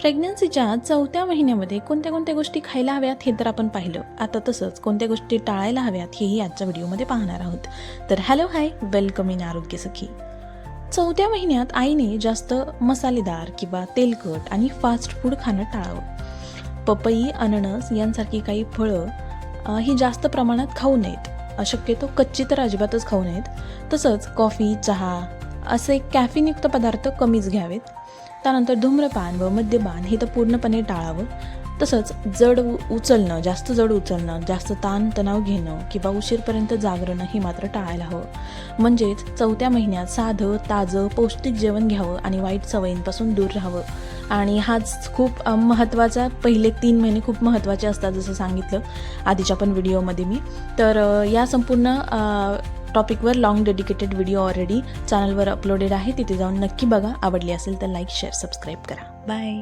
प्रेग्नन्सीच्या चौथ्या महिन्यामध्ये कोणत्या कोणत्या गोष्टी खायला हव्यात हे तर आपण पाहिलं. आता तसंच कोणत्या गोष्टी टाळायला हव्यात हेही आजच्या व्हिडिओमध्ये पाहणार आहोत. तर हॅलो हाय वेलकम इन आरोग्य सखी. चौथ्या महिन्यात आईने जास्त मसालेदार किंवा तेलकट आणि फास्ट फूड खाणं टाळावं. पपई अननस यांसारखी काही फळं ही जास्त प्रमाणात खाऊ नयेत. शक्यतो कच्ची तर अजिबातच खाऊ नयेत. तसंच कॉफी चहा असे कॅफिनयुक्त पदार्थ कमीच घ्यावेत. त्यानंतर धूम्रपान व मद्यपान हे तर पूर्णपणे टाळावं. तसंच जड उ- उचलणं जास्त जड उचलणं जास्त ताण तणाव घेणं किंवा उशीरपर्यंत जागरणं हे मात्र टाळायला हवं. म्हणजेच चौथ्या महिन्यात साधं ताजं पौष्टिक जेवण घ्यावं आणि वाईट सवयींपासून दूर राहावं. आणि हाच खूप महत्त्वाचा पहिले तीन महिने खूप महत्त्वाचे असतात जसं सांगितलं आधीच्या पण व्हिडिओमध्ये मी. तर या संपूर्ण टॉपिकवर लॉंग डेडिकेटेड व्हिडिओ ऑलरेडी चॅनलवर अपलोडेड आहे तिथे जाऊन नक्की बघा. आवडली असेल तर लाईक शेअर सबस्क्राईब करा. बाय